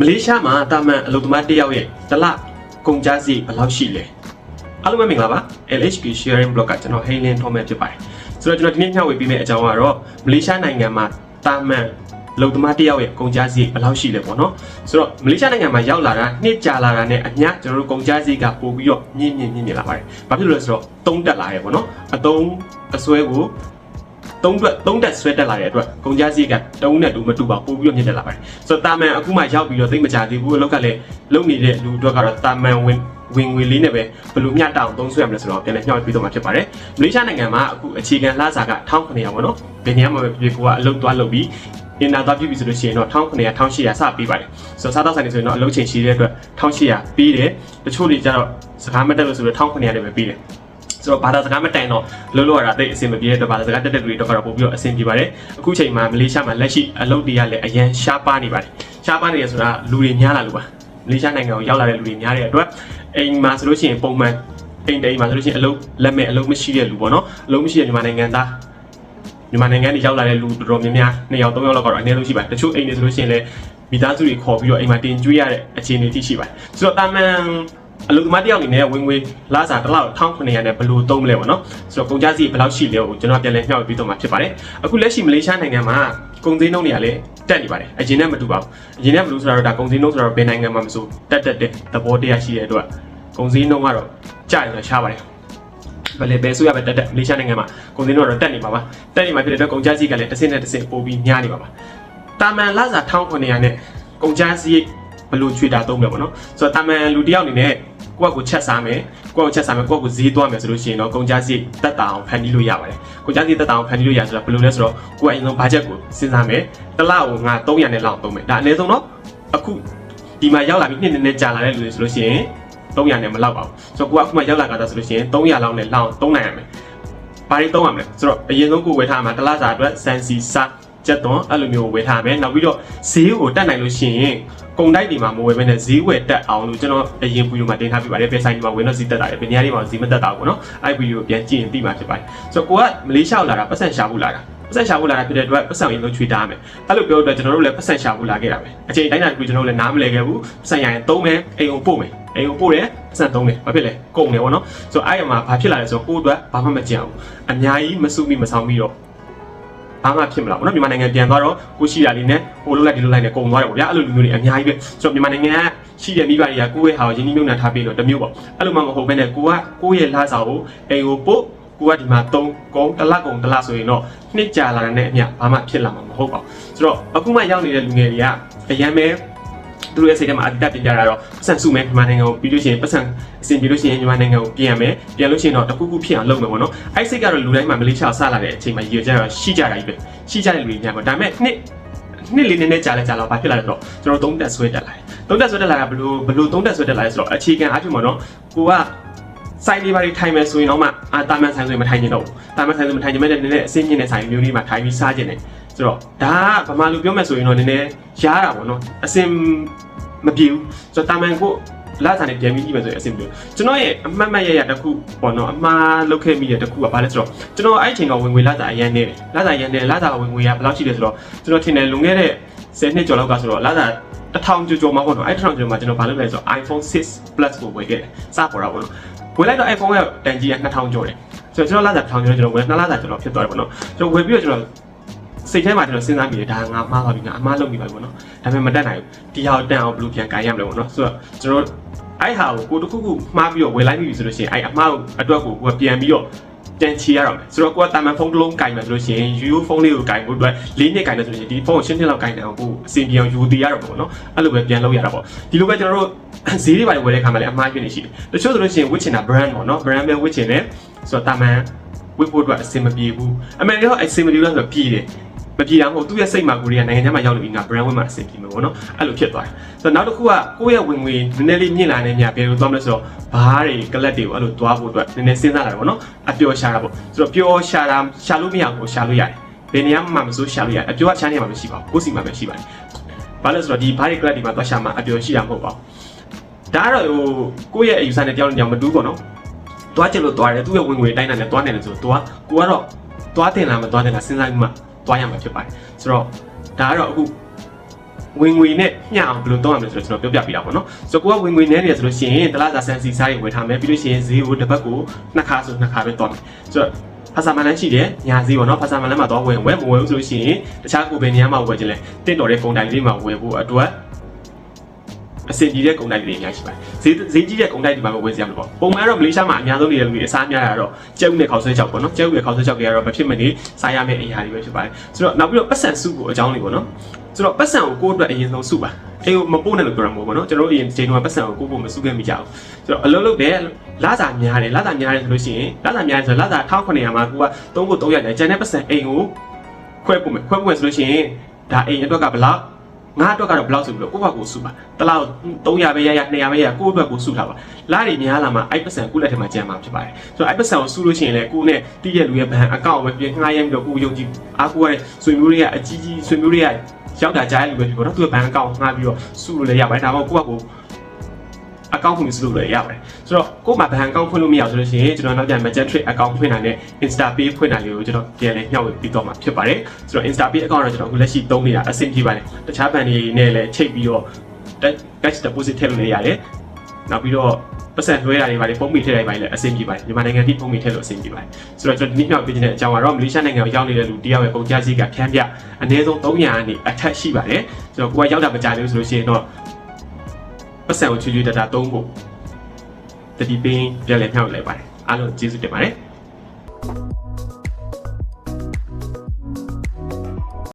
မလေးရှားမှာတာမန်အလုပ်သမားတစ်ယောက်ရဲ့တစ်လကုန်ကျစရိတ်ဘယ်လောက်ရှိလဲအားလုံးပဲမင်္ဂလာပါ LHP sharing blog ကကျွန်တော်ဟိန်းလင်းထောမဲ့ဖြစ်ပါတယ်ဆိုတော့ကျွန်တော်ဒီနေ့မျှဝေပေးမယ့်အကြောင်းကတော့မလေးရှားနိုင်ငံမှာတာမန်အလုပ်သမားတစ်ယောက်ရဲ့ကုန်ကျစရိတ်ဘယ်လောက်ရှိလဲပေါ့နော်ဆိုတော့မလေးရှားနိုင်ငံမှာရောက်လာတာနှစ်ကြာလာတာနဲ့အမျှကျွန်တော်တို့ကုန်ကျစရိတ်ကပို့ပြီးတော့မြင့်မြင့်မြင့်မြင့်လာပါတယ်ဘာဖြစ်လို့လဲဆိုတော့တုံးတက်လာရဲပေါ့နော်အတုံးအစွဲကို သုံးအတွက်သုံးတက်ဆွဲတက်လာတဲ့အတွက်ကုန်ကြစရိတ်ကတုံးနဲ့တူမတူပါပို့ပြီးတော့မြင့်တက်လာပါတယ်ဆိုတော့တာမန်အခုမှရောက်ပြီးတော့သိမကြသေးဘူးအလောက်ကလည်းလုံနေတဲ့လူတွေကတော့တာမန်ဝင်ဝင်ငွေလေးနဲ့ပဲဘယ်လိုမျှတောင်သုံးဆွဲရမလဲဆိုတော့ပြန်လည်ညှောက်ပြီးတော့မှာဖြစ်ပါတယ်မလေးရှားနိုင်ငံမှာအခုအခြေခံလစာက1900ပေါ့နော်ဘယ်နေရာမှာပဲဖြစ်ဖြစ်ကိုကအလုပ်သွားလုပ်ပြီးအင်တာသွားပြပြီဆိုလို့ရှိရင်တော့1900 1800စပေးပါတယ်ဆိုတော့စားတော့ဆိုင်နေဆိုရင်တော့အလုပ်ချိန်ရှိတဲ့အတွက်1800ပေးတယ်တချို့တွေကျတော့စကားမတက်လို့ဆိုတော့1900နဲ့ပဲပေးတယ် ဆိုတော့ဘာသာစကားမတိုင်တော့လုံးလို့ရတာတိတ်အဆင်မပြေတဲ့အတွက်ဘာသာစကားတက်တဲ့လူတွေတော့ကတော့ပို့ပြီးတော့အဆင်ပြေပါတယ်အခုချိန်မှာမလေးရှားမှာလက်ရှိအလုပ်တွေကလည်းအရန်ရှားပါနေပါတယ်ရှားပါနေရဆိုတာလူတွေများလာလို့ပါမလေးရှားနိုင်ငံကိုရောက်လာတဲ့လူတွေများတဲ့အတွက်အိမ်မှာဆိုလို့ရှိရင်ပုံမှန်အိမ်တိမ်မှာဆိုလို့ရှိရင်အလုပ်လက်မဲ့အလုပ်မရှိတဲ့လူပေါ့နော်အလုပ်မရှိတဲ့မြန်မာနိုင်ငံသားမြန်မာနိုင်ငံတွေရောက်လာတဲ့လူတော်တော်များများနှစ်ယောက်သုံးယောက်လောက်ကတော့အနည်းဆုံးရှိပါတယ်တချို့အိမ်တွေဆိုလို့ရှိရင်လည်းမိသားစုတွေခေါ်ပြီးတော့အိမ်မှာတင်ကျွေးရတဲ့အခြေအနေတိရှိပါတယ်ဆိုတော့တာမန် အလုပ်သမားတယောက်အနေနဲ့ဝင်ငွေလာစားတစ်လောက်1900နဲ့ဘယ်လိုသုံးမလဲပေါ့နော်ဆိုတော့ကုန်ကျစရိတ်ဘယ်လောက်ရှိလဲကိုကျွန်တော်ပြန်လည်မျှဝေပြီးတော့မှာဖြစ်ပါတယ်အခုလက်ရှိမလေးရှားနိုင်ငံမှာကုန်စည်နှုန်းတွေကလည်းတက်နေပါတယ်အရင်နဲ့မတူပါဘူးအရင်နဲ့မလို့ဆိုတော့ဒါကုန်စည်နှုန်းဆိုတော့ဘယ်နိုင်ငံမှာမဆိုတက်တက်တဲ့သဘောတရားရှိတဲ့အတွက်ကုန်စည်နှုန်းကတော့ကျရင်တော့ရှားပါတယ်ဘယ်လေဘယ်ဆိုရပဲတက်တက်မလေးရှားနိုင်ငံမှာကုန်စည်နှုန်းကတော့တက်နေပါပါတက်နေမှာဖြစ်တဲ့အတွက်ကုန်ကျစရိတ်ကလည်းတစ်စင်းနဲ့တစ်စင်းပိုပြီးများနေပါပါတာမန်လစာ1900နဲ့ကုန်ကျစရိတ်ဘယ်လိုချွေတာသုံးမလဲပေါ့နော်ဆိုတော့တာမန်လူတစ်ယောက်အနေနဲ့ ကိုယ့်ကိုချက်စားမယ်ကိုယ့်ကိုချက်စားမယ်ကိုယ့်ကိုဈေးသွားမယ်ဆိုလို့ရှိရင်တော့ကုန်ကျစရိတ်တက်တာအောင်ဖန်တီးလို့ရပါတယ်ကုန်ကျစရိတ်တက်တာအောင်ဖန်တီးလို့ရဆိုတာဘယ်လိုလဲဆိုတော့ကိုယ်ကအရင်ဆုံးဘတ်ဂျက်ကိုစဉ်းစားမယ်တစ်လကိုငါ300နဲ့လောက်သုံးမယ်ဒါအနည်းဆုံးတော့အခုဒီမှာရောက်လာပြီးနှစ်နှစ်နဲ့ကြာလာတဲ့လူတွေဆိုလို့ရှိရင်300နဲ့မလောက်ပါဘူးဆိုတော့ကိုကအခုမှရောက်လာကြတာဆိုလို့ရှိရင်300လောက်နဲ့လောက်သုံးနိုင်ရမယ်ဘာတွေသုံးရမလဲဆိုတော့အရင်ဆုံးကိုဝယ်ထားမှာတစ်လစာအတွက်စန်စီစာကျက်သွန်အဲ့လိုမျိုးဝယ်ထားမယ်နောက်ပြီးတော့ဈေးကိုတက်နိုင်လို့ရှိရင် ကုန်တိုက်တွေမှာမဝယ်ဘဲနဲ့ဈေးဝယ်တက်အောင်လို့ကျွန်တော်အရင်ဗီဒီယိုမှာတင်ထားပြပါတယ်ဘယ်ဆိုင်တွေမှာဝင်တော့ဈေးတက်တာလဲဘယ်နေရာတွေမှာဈေးမတက်တာပေါ့နော်အဲ့ဗီဒီယိုပြန်ကြည့်ရင်သိမှာဖြစ်ပါတယ်ဆိုတော့ကိုကမလေးရှားလာတာပတ်စံရှာဖို့လာတာပတ်စံရှာဖို့လာတာဖြစ်တဲ့အတွက်ပတ်စံရင်းလုံးချွေတားမယ်အဲ့လိုပြောတော့ကျွန်တော်တို့လည်းပတ်စံရှာဖို့လာခဲ့တာပဲအချိန်တိုင်းတာတူကျွန်တော်တို့လည်းနားမလဲခဲ့ဘူးပတ်စံရရင်သုံးမယ်အိမ်ကိုပို့မယ်အိမ်ကိုပို့တယ်ပတ်စံသုံးတယ်ဘာဖြစ်လဲကုန်တယ်ပေါ့နော်ဆိုတော့အဲ့ရမှာဘာဖြစ်လာလဲဆိုတော့ကိုယ်အတွက်ဘာမှမကြံဘူးအများကြီးမစုမိမဆောင်ပြီးတော့ ဘာမှဖြစ်မလားဘောနော်မြန်မာနိုင်ငံပြန်သွားတော့ကိုရှိတာလေးနဲ့ဟိုလိုလိုက်ဒီလိုလိုက်နဲ့ကုန်သွားတယ်ပေါ့ဗျာအဲ့လိုလူမျိုးတွေအများကြီးပဲဆိုတော့မြန်မာနိုင်ငံကရှိတဲ့မိဘတွေကကိုယ့်ရဲ့ဟာကိုရင်းနှီးမြှုပ်နှံထားပြီးတော့တစ်မျိုးပေါ့အဲ့လိုမှမဟုတ်ဘဲနဲ့ကိုကကိုယ့်ရဲ့လစာကိုအိမ်ကိုပို့ကိုကဒီမှာ3ကုန်းတစ်လကုန်းတစ်လဆိုရင်တော့နှစ်ကြာလာတဲ့အမျှဘာမှဖြစ်လာမှာမဟုတ်ပါဘူးဆိုတော့အခုမှရောက်နေတဲ့လူငယ်တွေကအရန်ပဲ သူတို့ရဲ့စိတ်ထဲမှာအတ္တတင်ကြတာတော့ပတ်စံစုမယ်မြန်မာနိုင်ငံကိုပြီးလို့ရှိရင်ပတ်စံအဆင်ပြေလို့ရှိရင်မြန်မာနိုင်ငံကိုပြန်မယ်ပြန်လို့ရှိရင်တော့တခုခုဖြစ်အောင်လုပ်မယ်ပေါ့နော်အဲ့စိတ်ကတော့လူတိုင်းမှာမလေးရှားဆလာတဲ့အချိန်မှာရည်ရကြတော့ရှိကြတာကြီးပဲရှိကြတဲ့လူတွေများပေါ့ဒါပေမဲ့နှစ်နှစ်လေးနည်းနည်းကြာလဲကြာတော့ဘာဖြစ်လာလဲဆိုတော့ကျွန်တော်သုံးတက်ဆွဲတက်လာတယ်သုံးတက်ဆွဲတက်လာတာဘလို့ဘလို့သုံးတက်ဆွဲတက်လာလဲဆိုတော့အခြေခံအားဖြင့်ပေါ့နော်ကိုကဆိုင်လေးပါတွေထိုင်မယ်ဆိုရင်တော့မှအာတာမန်ဆိုင်ဆိုရင်မထိုင်ကျင်တော့ဘူးတာမန်ဆိုင်ဆိုမထိုင်ကျင်မဲ့နည်းနည်းအဆင့်မြင့်တဲ့ဆိုင်မျိုးလေးမှာထိုင်ပြီးစားကျင်တယ် ဆိုတော့ဒါကဗမာလူပြောမယ်ဆိုရင်တော့နည်းနည်းရားတာပေါ့နော်အဆင်မပြေဘူးဆိုတော့တာမန်ကိုလာစားနေပြန်ပြီးကြည့်မယ်ဆိုရင်အဆင်ပြေကျွန်တော်ရဲ့အမှတ်မှတ်ရရတစ်ခုပေါ့နော်အမှားလုပ်ခဲ့မိတဲ့တစ်ခုကဘာလဲဆိုတော့ကျွန်တော်အဲ့ချိန်ကဝင်ငွေလာစားအရန်နေတယ်လာစားအရန်နေလာစားဝင်ငွေကဘယ်လောက်ရှိလဲဆိုတော့ကျွန်တော်ထင်တယ်လွန်ခဲ့တဲ့10နှစ်ကျော်လောက်ကဆိုတော့လာစားတစ်ထောင်ကျော်ကျော်မှာပေါ့နော်အဲ့တစ်ထောင်ကျော်မှာကျွန်တော်ဘာလုပ်လဲဆိုတော့ iPhone 6 Plus ကိုဝယ်ခဲ့တယ်စပေါ်တာပေါ့နော်ဝယ်လိုက်တော့ iPhone ရဲ့တန်ကြီးက2000ကျော်တယ်ဆိုတော့ကျွန်တော်လာစား1000ကျော်ကျွန်တော်ဝယ်နှစ်လစားကျွန်တော်ဖြစ်သွားတယ်ပေါ့နော်ကျွန်တော်ဝယ်ပြီးတော့ကျွန်တော် စိတ်ထဲမှာကျွန်တော်စဉ်းစားမိတယ်ဒါငါမှားပါပြီငါအမှားလုပ်မိပါပြီပေါ့နော်ဒါပေမဲ့မတက်နိုင်ဘူးဒီဟာကိုတန်အောင်ဘယ်လိုပြန်ကန်ရမလဲပေါ့နော်ဆိုတော့ကျွန်တော်အဲ့ဟာကိုကိုတစ်ခုခုမှားပြီးတော့ဝယ်လိုက်ပြီဆိုလို့ရှိရင်အဲ့အမှားကိုအတွက်ကိုကိုပြန်ပြီးတော့ပြန်ချီရတော့မယ်ဆိုတော့ကိုကတာမန်ဖုန်းတစ်လုံးကင်မယ်ဆိုလို့ရှိရင် UO ဖုန်းလေးကိုကင်ဖို့အတွက်၄နှစ်ကင်တယ်ဆိုလို့ရှိရင်ဒီဖုန်းကိုရှင်းရှင်းလောက်ကင်တယ်အောင်ကိုအစီအပြေအောင်ယူတည်ရတော့ပေါ့နော်အဲ့လိုပဲပြန်လုပ်ရတာပေါ့ဒီလိုပဲကျွန်တော်တို့ဈေးတွေပါဝယ်တဲ့ခါမှာလည်းအမှားဖြစ်နေရှိတယ်တချို့ဆိုလို့ရှိရင်ဝစ်ချင်တာ brand ပေါ့နော် brand ပဲဝစ်ချင်တယ်ဆိုတော့တာမန်ဝစ်ဖို့အတွက်အဆင်မပြေဘူးအမှန်တော့အဆင်မပြေလို့ဆိုတော့ပြေးတယ် မပြေတာမဟုတ်သူ့ရဲ့စိတ်မှာကိုရီးယားနိုင်ငံခြားမှာရောက်လို့ပြီးငါ brand ဝင်မှာအဆင်ပြေမှာပေါ့နော်အဲ့လိုဖြစ်သွားတယ်ဆိုတော့နောက်တစ်ခုကကိုယ့်ရဲ့ဝင်ငွေနည်းနည်းလေးမြင့်လာနေမြဘယ်လိုသွားမလဲဆိုတော့ဘားတွေကလက်တွေကိုအဲ့လိုသွားဖို့အတွက်နည်းနည်းစဉ်းစားလာတယ်ပေါ့နော်အပျော်ရှာတာပေါ့ဆိုတော့ပျော်ရှာတာရှာလို့မရဘူးရှာလို့ရတယ်ဘယ်နေရာမှာမဆိုရှာလို့ရတယ်အပျော်ကရှာနေမှာမရှိပါဘူးကိုယ်စီမှာပဲရှိပါတယ်ဘာလဲဆိုတော့ဒီဘားတွေကလက်တွေမှာသွားရှာမှာအပျော်ရှိတာမဟုတ်ပါဘူးဒါကတော့ဟိုကိုယ့်ရဲ့အယူဆနဲ့တယောက်နဲ့တယောက်မတူးပေါ့နော်သွားချင်လို့သွားတယ်သူ့ရဲ့ဝင်ငွေတိုင်းတိုင်းနဲ့သွားနေတယ်ဆိုတော့ तू ကကိုကတော့သွားတင်လားမသွားတင်လားစဉ်းစားပြီးမှ သွားရမှာဖြစ်ပါတယ်ဆိုတော့ဒါကတော့အခုဝဝင်ငွေနဲ့မျှအောင်ဘယ်လိုသုံးရမလဲဆိုတော့ကျွန်တော်ပြောပြပေးတာပေါ့နော်ဆိုတော့ကိုကဝင်ငွေနည်းနေရဆိုလို့ရှိရင်တလားစာဆန်စီစားတွေဝယ်ထားမယ်ပြီးလို့ရှိရင်ဈေးကိုတစ်ပတ်ကိုနှစ်ခါဆိုနှစ်ခါပဲတော့မယ်ဆိုတော့ဖာစာမန်လန်းရှိတယ်ညာဈေးပေါ့နော်ဖာစာမန်လန်းမှာတော့ဝယ်ဝယ်မဝယ်ဘူးဆိုလို့ရှိရင်တခြားကိုပဲနေရာမှာဝယ်ခြင်းလဲတင့်တော်တဲ့ကုန်တိုင်းလေးမှာဝယ်ဖို့အတွက် အဆင်ကြီးတဲ့ကုန်တိုက်တွေအများကြီးရှိပါတယ်ဈေးဈေးကြီးတဲ့ကုန်တိုက်တွေမှာပဲဝယ်စီရမှာပေါ့ပုံမှန်တော့မလေးရှားမှာအများဆုံးနေတဲ့လူတွေအစားများတာတော့ကျဲဥနဲ့ခေါက်ဆွဲချောက်ပေါ့နော်ကျဲဥနဲ့ခေါက်ဆွဲချောက်တွေကတော့မဖြစ်မနေစားရမယ့်အရာတွေပဲဖြစ်ပါတယ်ဆိုတော့နောက်ပြီးတော့ပတ်စံစုကိုအကြောင်းလေးပေါ့နော်ဆိုတော့ပတ်စံကိုကိုယ့်အတွက်အရင်ဆုံးစုပါအေးကိုမပို့နဲ့လို့ပြောရမှာပေါ့နော်ကျွန်တော်တို့အရင်ချိန်တော့ပတ်စံကိုကိုယ့်ကိုမစုခဲ့မိကြဘူးဆိုတော့အလုံးလုံးတဲ့လာစာများတယ်လာစာများတယ်ဆိုလို့ရှိရင်လာစာများတယ်ဆိုတော့လာစာ1900မှာကိုက3ဖို့3ရတယ်ကျန်တဲ့ပတ်စံအိမ်ကိုခွဲပို့မယ်ခွဲပို့မယ်ဆိုလို့ရှိရင်ဒါအိမ်အတွက်ကဘယ်လောက် ငါအတွက်ကတော့ဘယ်လောက်ဆိုပြီးတော့ကိုယ့်ဘက်ကိုစုပါတလား300ပဲရရ200ပဲရကိုယ့်ဘက်ကိုစုထားပါလာတွေများလာမှအဲ့ပတ်စံကိုယ့်လက်ထဲမှာကျန်မှာဖြစ်ပါတယ်ဆိုတော့အဲ့ပတ်စံကိုစုလို့ရှိရင်လည်းကိုယ့်နဲ့တီးတဲ့လူရဲ့ဘဏ်အကောင့်ပဲပြင်ငှားရမ်းပြီးတော့ကိုယ်ယုံကြည်အားကိုးရတဲ့ဆွေမျိုးတွေကအကြီးကြီးဆွေမျိုးတွေကရောက်တာကြားရလူပဲဖြစ်ပေါ့နော်သူကဘဏ်အကောင့်ငှားပြီးတော့စုလို့လည်းရပါတယ်ဒါမှမဟုတ်ကိုယ့်ဘက်ကို အကောင့်ဖွင့်ပြီးစုလို့လည်းရပါတယ်ဆိုတော့ကိုယ်မှာဘဏ်အကောင့်ဖွင့်လို့မရဆိုလို့ရှိရင်ကျွန်တော်နောက်ကျရင် Magic Trade အကောင့်ဖွင့်တာနဲ့ Insta Pay ဖွင့်တာလေးကိုကျွန်တော်ပြန်လည်မျှဝေပြီးတော့မှာဖြစ်ပါတယ်ဆိုတော့ Insta Pay အကောင့်တော့ကျွန်တော်အခုလက်ရှိသုံးနေတာအဆင်ပြေပါတယ်တခြားဘဏ်တွေနဲ့လည်းချိတ်ပြီးတော့ cash deposit ထည့်လို့လည်းရတယ်နောက်ပြီးတော့ပတ်စံလွှဲတာတွေပါလေပုံမီထည့်လိုက်ပါလေအဆင်ပြေပါတယ်မြန်မာနိုင်ငံတိပုံမီထည့်လို့အဆင်ပြေပါတယ်ဆိုတော့ကျွန်တော်ဒီနေ့မြောက်ပြခြင်းတဲ့အကြောင်းကတော့မလေးရှားနိုင်ငံကိုရောက်နေတဲ့လူတယောက်ရဲ့ပုံကြစီကဖြန်းပြအနည်းဆုံး300ကနေအထက်ရှိပါတယ်ဆိုတော့ကိုကရောက်တာမကြသေးဘူးဆိုလို့ရှိရင်တော့ ပတ်စံကိုချွေချွေတတာသုံးဖို့တတိပင်းပြန်လည်မြောက်လိုက်ပါတယ်အားလုံးကျေးဇူးတင်ပါတယ်